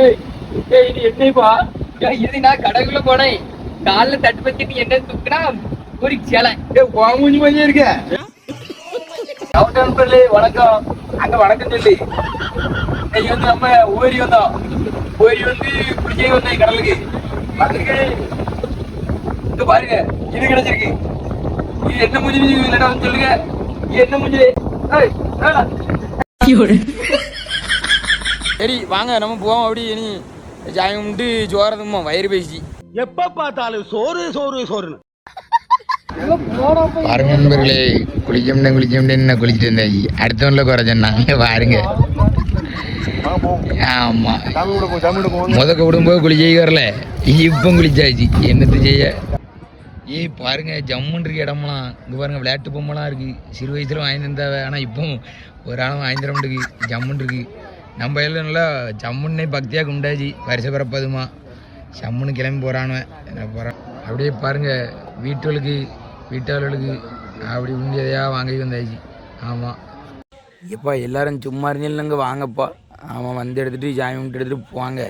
ஏய் ஏய் இது என்னப்பா இது நான் கடைக்குள்ள போனேன். கால்ல தட்டு வச்சுட்டு என்ன தூக்குனா ஒரு சேலை ஏய் வாங்குஞ்சி மாதிரியே இருக்க. டவுன் பண்ணி வணக்கம். அங்க வணக்கம் சொல்லி. இன்னைக்கு வந்து நம்ம ஓரி வந்தோம். ஓரி வந்து குடிச்சே வந்தேன் கடலுக்கு. அதுக்கு பாருங்க இது கிடைச்சிருக்கு. இது என்ன மூஞ்சி இல்லடா வந்து சொல்லுங்க. இது என்ன மூஞ்சி? ஏய். சரி வாங்க நம்ம போவோம். அப்படி இனி ஜாயம் கும்பிட்டு ஜோரதுமா வயிறு பேசி எப்ப பார்த்தாலும் சோறு சோறு சோறுன்னு. பாருங்க நண்பர்களே குளிக்கமுடிய குளிக்கமுடிய என்ன குளிச்சுட்டு இருந்தாச்சு அடுத்தவன்ல குறை சொன்னாங்க பாருங்க. ஆமா. முதக்க விடும்போது குளிச்சே வரல. இப்போ குளிச்சாச்சு. என்னத்து செய்ய? ஏய் பாருங்க ஜம்முன்னு இருக்கு இடமெல்லாம். இங்கே பாருங்க விளையாட்டு பொம்மைலாம் இருக்கு. சிறு வயசுல வாங்கி தந்தாவ ஆனால் இப்போ ஒரு ஆளும் வாங்கி தர மாட்டேங்குது. ஜம்முன்னு இருக்கு. நம்ம எல்லாம் நல்லா ஜம்முன்னே பக்தியாக குண்டாஜி வருஷ பிறப்பதுமா. ஜம்முன்னு கிளம்பி போகிறானுவன் என்ன போகிறான் அப்படியே பாருங்கள் வீட்டுகளுக்கு வீட்டாளர்களுக்கு அப்படி உண்டியதையாக வாங்கி வந்தாச்சு. ஆமாம் எப்பா எல்லாரும் சும்மா இருந்தீங்க வாங்கப்பா. ஆமாம் வந்து எடுத்துகிட்டு ஜாமி எடுத்துகிட்டு போவாங்க.